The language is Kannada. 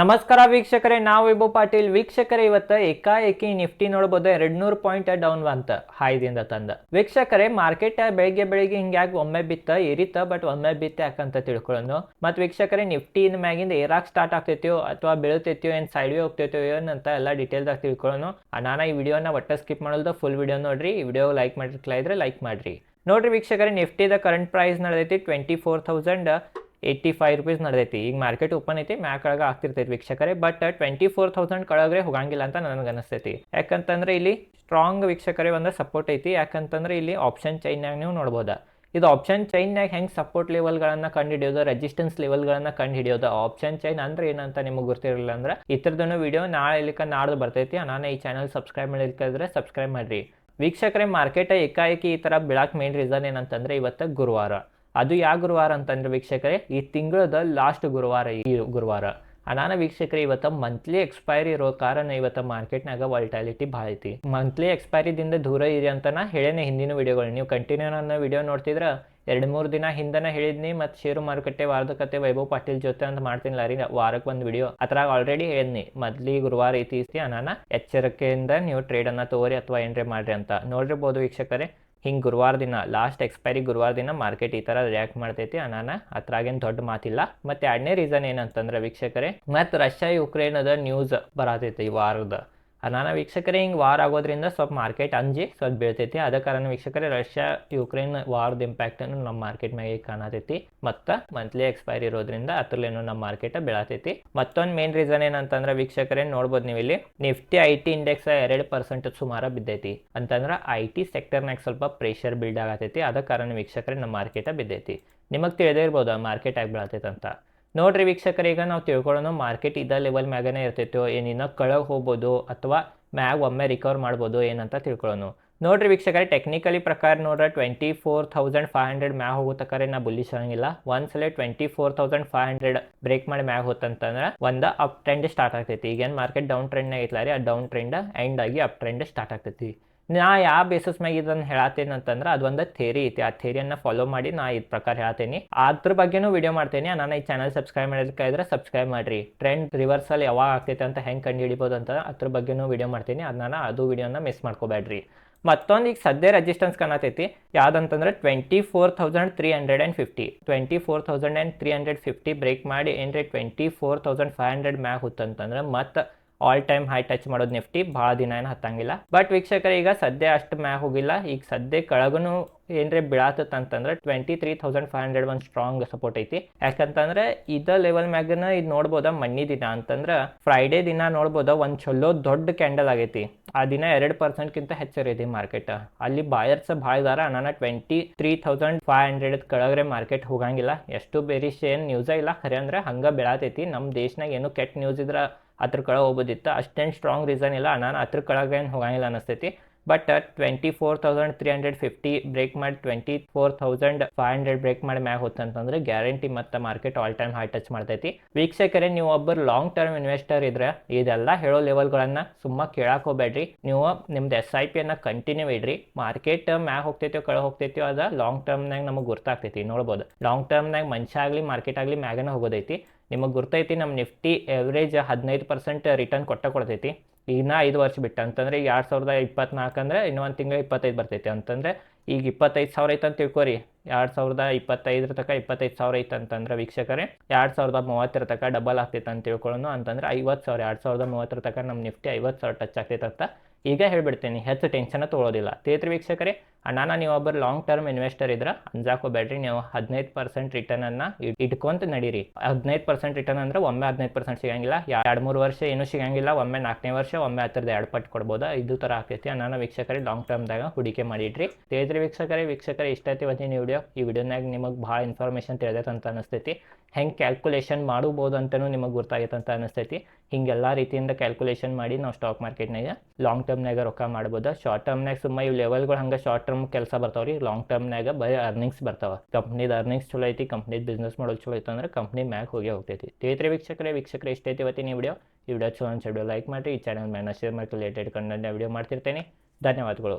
ನಮಸ್ಕಾರ ವೀಕ್ಷಕರೇ, ನಾವು ವಿಭು ಪಾಟೀಲ್. ವೀಕ್ಷಕರೇ, ಇವತ್ತು ಏಕಾಏಕಿ ನಿಫ್ಟಿ ನೋಡ್ಬೋದು. ಎರಡ್ ನೂರು ಪಾಯಿಂಟ್ ಡೌನ್ ಅಂತ ಹಾಯ್ದಿಂದ ತಂದ. ವೀಕ್ಷಕರೇ, ಮಾರ್ಕೆಟ್ ಬೆಳಿಗ್ಗೆ ಬೆಳಿಗ್ಗೆ ಹಿಂಗ್ಯಾಗ ಒಮ್ಮೆ ಬಿತ್ತ? ಇರಿತ ಬಟ್ ಒಮ್ಮೆ ಬಿತ್ತ ಯಾಕಂತ ತಿಳ್ಕೊಳ್ಳೋನು. ಮತ್ತು ವೀಕ್ಷಕರೇ ನಿಫ್ಟಿ ಇನ್ ಮ್ಯಾಗಿಂದ ಏರಾಕ್ ಸ್ಟಾರ್ಟ್ ಆಗ್ತೈತಿಯೋ ಅಥವಾ ಬೀಳ್ತೈತಿಯೋ, ಏನ್ ಸೈಡ್ ವೇ ಹೋಗ್ತೈತಿಯೋ ಏನಂತ ಎಲ್ಲ ಡೀಟೇಲ್ದಾಗ ತಿಳ್ಕೊಳ್ಳೋನು. ನಾನು ಈ ವಿಡಿಯೋನ ಒಟ್ಟ ಸ್ಕಿಪ್ ಮಾಡೋದು ಫುಲ್ ವಿಡಿಯೋ ನೋಡ್ರಿ. ಈ ವಿಡಿಯೋ ಲೈಕ್ ಮಾಡಿರ್ಕಲ ಇದ್ರೆ ಲೈಕ್ ಮಾಡ್ರಿ. ನೋಡ್ರಿ ವೀಕ್ಷಕರೇ, ನಿಫ್ಟಿದ current price ನಡೆದೈತಿ twenty four thousand eighty five rupees ನಡೆದೈತಿ. ಈಗ ಮಾರ್ಕೆಟ್ ಓಪನ್ ಐತಿ ಮ್ಯಾಕ್ ಕೆಳಗೆ ಆಗ್ತಿರ್ತೈತಿ ವೀಕ್ಷಕರೇ. ಬಟ್ ಟ್ವೆಂಟಿ ಫೋರ್ ತೌಸಂಡ್ ಕಳಗ್ರೆ ಹೋಗಂಗಿಲ್ಲ ಅಂತ ನನಗೆ ಅನಿಸ್ತೈತಿ. ಯಾಕಂತಂದ್ರೆ ಇಲ್ಲಿ ಸ್ಟ್ರಾಂಗ್ ವೀಕ್ಷಕರೇ ಒಂದು ಸಪೋರ್ಟ್ ಐತಿ. ಯಾಕಂತಂದ್ರೆ ಇಲ್ಲಿ ಆಪ್ಷನ್ ಚೈನ್ಯಾಗ ನೀವು ನೋಡ್ಬೋದಾ. ಇದು ಆಪ್ಷನ್ ಚೈನ್ಯಾಗ ಹೆಂಗೆ ಸಪೋರ್ಟ್ ಲೆವೆಲ್ಗಳನ್ನು ಕಂಡು ಹಿಡಿಯೋದು ರೆಜಿಸ್ಟೆನ್ಸ್ ಲೆವೆಲ್ಗಳನ್ನು ಕಂಡು ಹಿಡಿಯೋದು ಆಪ್ಷನ್ ಚೈನ್ ಅಂದ್ರೆ ಏನಂತ ನಿಮಗೆ ಗೊತ್ತಿರಲಿಲ್ಲ ಅಂದ್ರೆ ಇತರದನ್ನು ವಿಡಿಯೋ ನಾಳೆ ಇಲ್ಲಿಕ ನಾಡ್ದು ಬರ್ತೈತಿ. ನಾನು ಈ ಚಾನಲ್ ಸಬ್ಸ್ಕ್ರೈಬ್ ಮಾಡಿದ್ರೆ ಸಬ್ಸ್ಕ್ರೈಬ್ ಮಾಡಿರಿ. ವೀಕ್ಷಕರೇ ಮಾರ್ಕೆಟ್ ಏಕಾಏಕಿ ಈ ಥರ ಬೀಳಕ್ಕೆ ಮೇನ್ ರೀಸನ್ ಏನಂತಂದ್ರೆ ಇವತ್ತು ಗುರುವಾರ. ಅದು ಯಾವ ಗುರುವಾರ ಅಂತಂದ್ರೆ ವೀಕ್ಷಕರೇ, ಈ ತಿಂಗಳದ ಲಾಸ್ಟ್ ಗುರುವಾರ, ಈ ಗುರುವಾರ. ಅನಾನ ವೀಕ್ಷಕರೇ, ಇವತ್ತು ಮಂತ್ಲಿ ಎಕ್ಸ್ಪೈರಿ ಇರೋ ಕಾರಣ ಇವತ್ತು ಮಾರ್ಕೆಟ್ನಾಗ ವಾಲ್ಟಾಲಿಟಿ ಭಾಳ ಐತಿ. ಮಂತ್ಲಿ ಎಕ್ಸ್ಪೈರಿದಿಂದ ದೂರ ಇರಿ ಅಂತ ನಾ ಹೇಳೇನೆ ಹಿಂದಿನ ವಿಡಿಯೋಗಳು ನೀವು ಕಂಟಿನ್ಯೂ ನನ್ನ ವಿಡಿಯೋ ನೋಡ್ತಿದ್ರ, ಎರಡು ಮೂರು ದಿನ ಹಿಂದನ ಹೇಳಿದ್ನಿ ಮತ್ತು ಷೇರು ಮಾರುಕಟ್ಟೆ ವಾರದ ಕತೆ ವೈಭವ್ ಪಾಟೀಲ್ ಜೊತೆ ಅಂತ ಮಾಡ್ತೀನಿ. ಲಾರಿ ವಾರಕ್ಕೆ ಒಂದು ವಿಡಿಯೋ ಅದ್ರಾಗ ಆಲ್ರೆಡಿ ಹೇಳಿದ್ನಿ ಮೊದ್ಲಿ ಗುರುವಾರ ಐತಿ, ಅನಾನ ಎಚ್ಚರಿಕೆಯಿಂದ ನೀವು ಟ್ರೇಡನ್ನು ತಗೋರಿ ಅಥವಾ ಎಂಟ್ರಿ ಮಾಡ್ರಿ ಅಂತ. ನೋಡಿರ್ಬೋದು ವೀಕ್ಷಕರೇ ಹಿಂಗೆ ಗುರುವಾರ ದಿನ ಲಾಸ್ಟ್ ಎಕ್ಸ್ಪೈರಿ ಗುರುವಾರ ದಿನ ಮಾರ್ಕೆಟ್ ಈ ಥರ ರಿಯಾಕ್ಟ್ ಮಾಡ್ತೈತಿ. ಅನಾನ ಅದ್ರಾಗೇನು ದೊಡ್ಡ ಮಾತಿಲ್ಲ. ಮತ್ತು ಎರಡನೇ ರೀಸನ್ ಏನಂತಂದ್ರೆ ವೀಕ್ಷಕರೇ ಮತ್ತು ರಷ್ಯಾ ಯುಕ್ರೇನದ ನ್ಯೂಸ್ ಬರತೈತಿ ಈ ವಾರದ. ಅನಾನ ವೀಕ್ಷಕರೇ ಹಿಂಗೆ ವಾರ ಆಗೋದ್ರಿಂದ ಸ್ವಲ್ಪ ಮಾರ್ಕೆಟ್ ಅಂಜಿ ಸ್ವಲ್ಪ ಬೀಳ್ತೈತಿ. ಅದ ಕಾರಣ ವೀಕ್ಷಕರೇ ರಷ್ಯಾ ಯುಕ್ರೇನ್ ವಾರದ ಇಂಪ್ಯಾಕ್ಟನ್ನು ನಮ್ಮ ಮಾರ್ಕೆಟ್ ಮ್ಯಾಗೆ ಕಾಣತೈತಿ. ಮತ್ತು ಮಂತ್ಲಿ ಎಕ್ಸ್ಪೈರಿ ಇರೋದ್ರಿಂದ ಅದ್ರಲ್ಲೇನು ನಮ್ಮ ಮಾರ್ಕೆಟ್ ಬೀಳತೈತಿ. ಮತ್ತೊಂದು ಮೇನ್ ರೀಸನ್ ಏನಂತಂದ್ರೆ ವೀಕ್ಷಕರೇ ನೋಡ್ಬೋದು ನೀವು ಇಲ್ಲಿ, ನಿಫ್ಟಿ ಐ ಟಿ ಇಂಡೆಕ್ಸ್ ಎರಡು ಪರ್ಸೆಂಟ್ ಸುಮಾರು ಬಿದ್ದೈತಿ. ಅಂತಂದ್ರೆ ಐ ಟಿ ಸೆಕ್ಟರ್ನಾಗ ಸ್ವಲ್ಪ ಪ್ರೆಷರ್ ಬಿಲ್ಡ್ ಆಗತೈತಿ. ಅದ ಕಾರಣ ವೀಕ್ಷಕರೇ ನಮ್ಮ ಮಾರ್ಕೆಟ ಬಿದ್ದೈತಿ. ನಿಮಗೆ ತಿಳಿದೇ ಇರ್ಬೋದು ಮಾರ್ಕೆಟ್ ಆಗಿ ಬೀಳತೈತೆ ಅಂತ ನೋಡ್ರಿ ವೀಕ್ಷಕರು, ಈಗ ನಾವು ತಿಳ್ಕೊಳ್ಳೋಣ ಮಾರ್ಕೆಟ್ ಇದ್ದ ಲೆವೆಲ್ ಮ್ಯಾಗನೇ ಇರ್ತೈತೋ, ಏನಿನ್ನ ಕಳಗೆ ಹೋಗ್ಬೋದು, ಅಥವಾ ಮ್ಯಾಗ್ ಒಮ್ಮೆ ರಿಕವರ್ ಮಾಡ್ಬೋದು, ಏನಂತ ತಿಳ್ಕೊಳ್ಳೋಣ ನೋಡ್ರಿ ವೀಕ್ಷಕರೇ ಟೆಕ್ನಿಕಲಿ ಪ್ರಕಾರ ನೋಡ್ರೆ twenty four thousand five hundred ಮ್ಯಾಗ ಹೋಗೋ ತಕರೆ ನಾ ಬುಲ್ಲಿಶ್ ಆಗಂಗಿಲ್ಲ ಒಂದ್ಸಲ twenty four thousand five hundred break ಮಾಡಿ ಮ್ಯಾಗ ಹೋತಂತಂದ್ರೆ ಒಂದು ಅಪ್ ಟ್ರೆಂಡ್ ಸ್ಟಾರ್ಟ್ ಆಗ್ತೈತಿ. ಈಗೇನು ಮಾರ್ಕೆಟ್ ಡೌನ್ ಟ್ರೆಂಡ್ನಾಗ ಐತ್ಲಾರಿ ಆ ಡೌನ್ ಟ್ರೆಂಡ್ ಎಂಡ್ ಆಗಿ ಅಪ್ ಟ್ರೆಂಡ್ ಸ್ಟಾರ್ಟ್ ಆಗ್ತೈತಿ. ನಾ ಯಾವ ಬೇಸಿಸ್ ಮ್ಯಾಗ ಇದನ್ನು ಹೇಳತ್ತೇನೆ ಅಂತಂದ್ರೆ ಅದೊಂದು ಥೇರಿ ಐತಿ. ಆ ಥೇರಿಯನ್ನು ಫಾಲೋ ಮಾಡಿ ನಾ ಇದ್ ಪ್ರಕಾರ ಹೇಳ್ತೇನೆ. ಅದ್ರ ಬಗ್ಗೆನೂ ವಿಡಿಯೋ ಮಾಡ್ತೇನೆ. ನಾನು ಈ ಚಾನಲ್ ಸಬ್ಸ್ಕ್ರೈಬ್ ಮಾಡೋದಕ್ಕಾದ್ರೆ ಸಬ್ಸ್ಕ್ರೈಬ್ ಮಾಡ್ರಿ. ಟ್ರೆಂಡ್ ರಿವರ್ಸಲ್ ಯಾವಾಗ ಆಗ್ತೈತೆ ಅಂತ ಹೆಂಗೆ ಕಂಡು ಹಿಡಿಬೋದು ಅಂತ ಅದ್ರ ಬಗ್ಗೆನೂ ವಿಡಿಯೋ ಮಾಡ್ತೀನಿ. ಅದನ್ನ ಅದು ವಿಡಿಯೋನ ಮಿಸ್ ಮಾಡ್ಕೋಬೇಡ್ರಿ. ಮತ್ತೊಂದು ಈಗ ಸದ್ಯ ರೆಜಿಸ್ಟೆನ್ಸ್ ಕಾಣತೈತಿ. ಯಾವ್ದಂತಂದ್ರೆ twenty four thousand three hundred and fifty twenty four thousand and three hundred fifty break ಮಾಡಿ ಏನ್ರಿ twenty four thousand five hundred ಮ್ಯಾಗ ಹುತ್ತಂತಂದ್ರೆ ಮತ್ತೆ ಆಲ್ ಟೈಮ್ ಹೈ ಟಚ್ ಮಾಡೋದು ನಿಫ್ಟಿ ಭಾಳ ದಿನ ಏನು ಹತ್ತಂಗಿಲ್ಲ. ಬಟ್ ವೀಕ್ಷಕರು, ಈಗ ಸದ್ಯ ಅಷ್ಟು ಮ್ಯಾಗ ಹೋಗಿಲ್ಲ. ಈಗ ಸದ್ಯ ಕೆಳಗೂ ಏನ್ರೆ ಬೀಳಾತತ್ ಅಂತಂದ್ರೆ twenty three thousand five hundred ಒಂದು ಸ್ಟ್ರಾಂಗ್ ಸಪೋರ್ಟ್ ಐತಿ. ಯಾಕಂತಂದ್ರೆ ಇದ ಲೆವೆಲ್ ಮ್ಯಾಗನ ಇದು ನೋಡ್ಬೋದ ಮಣ್ಣಿ ದಿನ ಅಂತಂದ್ರೆ ಫ್ರೈಡೇ ದಿನ ನೋಡ್ಬೋದ ಒಂದು ಚಲೋ ದೊಡ್ಡ ಕ್ಯಾಂಡಲ್ ಆಗೈತಿ. ಆ ದಿನ ಎರಡು ಪರ್ಸೆಂಟ್ಗಿಂತ ಹೆಚ್ಚರಿದೆ ಮಾರ್ಕೆಟ್ ಅಲ್ಲಿ ಬಾಯರ್ಸ್ ಭಾಳ ಇದಾರ. ನಾನು twenty three thousand five hundred ಕೆಳಗ್ರೆ market ಹೋಗಂಗಿಲ್ಲ. ಎಷ್ಟು ಬೇರಿಶ್ ಏನು ನ್ಯೂಸ ಇಲ್ಲ. ಖರೆ ಅಂದ್ರೆ ಹಂಗೆ ಬೆಳತೈತಿ. ನಮ್ಮ ದೇಶನಾಗ ಏನು ಕೆಟ್ಟ ನ್ಯೂಸ್ ಇದ್ರೆ ಅದ್ರ ಕೆಳಗೆ ಹೋಗ್ಬೋದಿತ್ತು. ಅಷ್ಟೇನು ಸ್ಟ್ರಾಂಗ್ ರೀಸನ್ ಇಲ್ಲ. ನಾನು ಅದ್ರ ಕೆಳಗೆ ಏನು ಹೋಗಂಗಿಲ್ಲ ಅನಿಸ್ತೈತಿ. But twenty four thousand three hundred fifty break ಮಾಡಿ twenty four thousand five hundred break ಮಾಡಿ ಮ್ಯಾಗ ಹೋತಂತಂದ್ರೆ ಗ್ಯಾರಂಟಿ ಮತ್ತು market all time high touch ಮಾಡ್ತೈತಿ. ವೀಕ್ಷಕರೇ, ನೀವು ಒಬ್ಬರು ಲಾಂಗ್ ಟರ್ಮ್ ಇನ್ವೆಸ್ಟರ್ ಇದ್ರೆ ಇದೆಲ್ಲ ಹೇಳೋ ಲೆವೆಲ್ಗಳನ್ನು ಸುಮ್ಮ ಕೇಳಕ್ಕೆ ಹೋಗ್ಬೇಡ್ರಿ. ನೀವು ನಿಮ್ದು ಎಸ್ ಐ ಪಿಯನ್ನು ಕಂಟಿನ್ಯೂ ಇಡ್ರಿ. ಮಾರ್ಕೆಟ್ ಮ್ಯಾಗ ಹೋಗ್ತೈತೋ ಕಳ ಹೋಗ್ತೈತೋ ಅದ ಲಾಂಗ್ ಟರ್ಮ್ನಾಗ ನಮಗೆ ಗೊತ್ತಾಗ್ತೈತಿ ನೋಡ್ಬೋದು. ಲಾಂಗ್ ಟರ್ಮ್ನಾಗ ಮನುಷ್ಯ ಆಗಲಿ ಮಾರ್ಕೆಟ್ ಆಗಲಿ ಮ್ಯಾಗನ ಹೋಗೋದೈತಿ. ನಿಮಗೆ ಗುರ್ತೈತಿ ನಮ್ಮ ನಿಫ್ಟಿ ಎವ್ರೇಜ್ ಹದಿನೈದು ಪರ್ಸೆಂಟ್ ರಿಟರ್ನ್ ಕೊಟ್ಟ ಕೊಡ್ತೈತಿ. ಈಗ ಐದು ವರ್ಷ ಬಿಟ್ಟು, ಅಂತಂದ್ರೆ ಈಗ ಎರಡು ಸಾವಿರದ ಇಪ್ಪತ್ನಾಲ್ಕು ಅಂದರೆ ಇನ್ನೊಂದು ತಿಂಗಳು ಇಪ್ಪತ್ತೈದು ಬರ್ತೈತೆ. ಅಂತಂದರೆ ಈಗ ಇಪ್ಪತ್ತೈದು ಸಾವಿರ ಐತೆ ಅಂತ ತಿಳ್ಕೊರಿ. ಎರಡು ಸಾವಿರದ ಇಪ್ಪತ್ತೈದರ ತನಕ ಇಪ್ಪತ್ತೈದು ಸಾವಿರ ಐತೆ ಅಂತಂದ್ರೆ ವೀಕ್ಷಕರೇ. ಎರಡು ಸಾವಿರದ ಮೂವತ್ತರ ತನಕ ಡಬಲ್ ಆಗ್ತೈತೆ ಅಂತ ತಿಳ್ಕೊಳ್ಳೋಣ ಅಂತಂದ್ರೆ ಐವತ್ತು ಸಾವಿರ, ಎರಡು ಸಾವಿರದ ಮೂವತ್ತರ ತನಕ ನಮ್ಮ ನಿಫ್ಟಿ ಐವತ್ತು ಸಾವಿರ ಟಚ್ ಆಗ್ತೈತೆ ಅಂತ ಈಗ ಹೇಳ್ಬಿಡ್ತೀನಿ. ಹೆಚ್ಚು ಟೆನ್ಷನ್ ತೊಗೊಳೋದಿಲ್ಲ. ತೇತ್ರಿ ವೀಕ್ಷಕರೇ. ಅಣ್ಣಾನ ನೀವು ಒಬ್ಬರು ಲಾಂಗ್ ಟರ್ಮ್ ಇನ್ವೆಸ್ಟರ್ ಇದ್ರೆ ಅಂಜಾಕೋಬೇಡ್ರಿ ನೀವು ಹದಿನೈದು ಪರ್ಸೆಂಟ್ ರಿಟರ್ನನ್ನು ಇಟ್ಕೊಂತ ನಡೀರಿ. ಹದಿನೈದು ಪರ್ಸೆಂಟ್ ರಿಟರ್ನ್ ಅಂದ್ರೆ ಒಮ್ಮೆ ಹದಿನೈದು ಪರ್ಸೆಂಟ್ ಸಿಗಂಗಿಲ್ಲ ಎರಡು ಮೂರು ವರ್ಷ ಏನು ಸಿಗಂಗಿಲ್ಲ, ಒಮ್ಮೆ ನಾಲ್ಕನೇ ವರ್ಷ, ಒಮ್ಮೆ ಹತ್ತಿರದ ಎರಡು ಪಟ್ಟು ಕೊಡ್ಬೋದು. ಇದು ಥರ ಆಗ್ತೈತಿ. ಅಣ್ಣಾನ ವೀಕ್ಷಕರಿ ಲಾಂಗ್ ಟರ್ಮ್ದಾಗ ಹೂಡಿಕೆ ಮಾಡಿಡ್ರಿ ತೇಜ್ರಿ ವೀಕ್ಷಕರೇ ವೀಕ್ಷಕರೇ ಇಷ್ಟ ಐತಿ ಇವತ್ತಿನ ವಿಡಿಯೋ ಈ ವಿಡಿಯೋನಾಗ ನಿಮಗೆ ಭಾಳ ಇನ್ಫಾರ್ಮೇಷನ್ ತಿಳಿದೈತೆ ಅಂತ ಅನಿಸ್ತೈತಿ. ಹೆಂಗೆ ಕ್ಯಾಲ್ಕುಲೇಷನ್ ಮಾಡಬಹುದು ಅಂತಲೂ ನಿಮಗೆ ಗೊತ್ತಾಗೈತೆ ಅಂತ ಅನಿಸ್ತೈತಿ. ಹಿಂಗೆಲ್ಲ ರೀತಿಯಿಂದ ಕ್ಯಾಲ್ಕುಲೇಷನ್ ಮಾಡಿ ನಾವು ಸ್ಟಾಕ್ ಮಾರ್ಕೆಟ್ನಾಗ ಲಾಂಗ್ ಟರ್ಮ್ನಾಗ ರೊಕ್ಕ ಮಾಡ್ಬೋದು. ಶಾರ್ಟ್ ಟರ್ಮ್ನಾಗ ಸುಮ್ಮ ಇವು ಲೆವೆಲ್ಗಳು ಹಂಗೆ ಶಾರ್ಟ್ ಟರ್ಮ್ ಕೆಲಸ ಬರ್ತಾವ ರೀ ಲಾಂಗ್ ಟರ್ಮ್ನಾಗ ಬರೀ ಅರ್ನಿಂಗ್ಸ್ ಬರ್ತಾವ. ಕಂಪ್ನಿದ ಅರ್ನಿಂಗ್ಸ್ ಚಲೋ ಐತಿ ಕಂಪ್ನಿದ ಬಿಸ್ನೆಸ್ ಮಾಡೋದು ಚಲೋ ಐತೆ ಅಂದ್ರೆ ಕಂಪ್ನಿ ಮ್ಯಾಗ ಹೋಗಿ ಹೋಗ್ತೈತಿ. ತಿಳಿತ್ರಿ ವೀಕ್ಷಕರೇ ವೀಕ್ಷಕರೇ ಇಷ್ಟ ಐತಿ ಇವತ್ತಿನ ಈ ವಿಡಿಯೋ ಈ ವಿಡಿಯೋ ಚಲೋ ಅನ್ಸಿ ಲೈಕ್ ಮಾಡಿ ಈ ಚಾನಲ್ ಮ್ಯಾನ ಶೇರ್ ಮಾಡಿ ರಿಲೇಟೆಡ್ ಕಂಟೆಂಟ್ ವಿಡಿಯೋ ಮಾಡ್ತಿರ್ತೇನೆ. ಧನ್ಯವಾದಗಳು.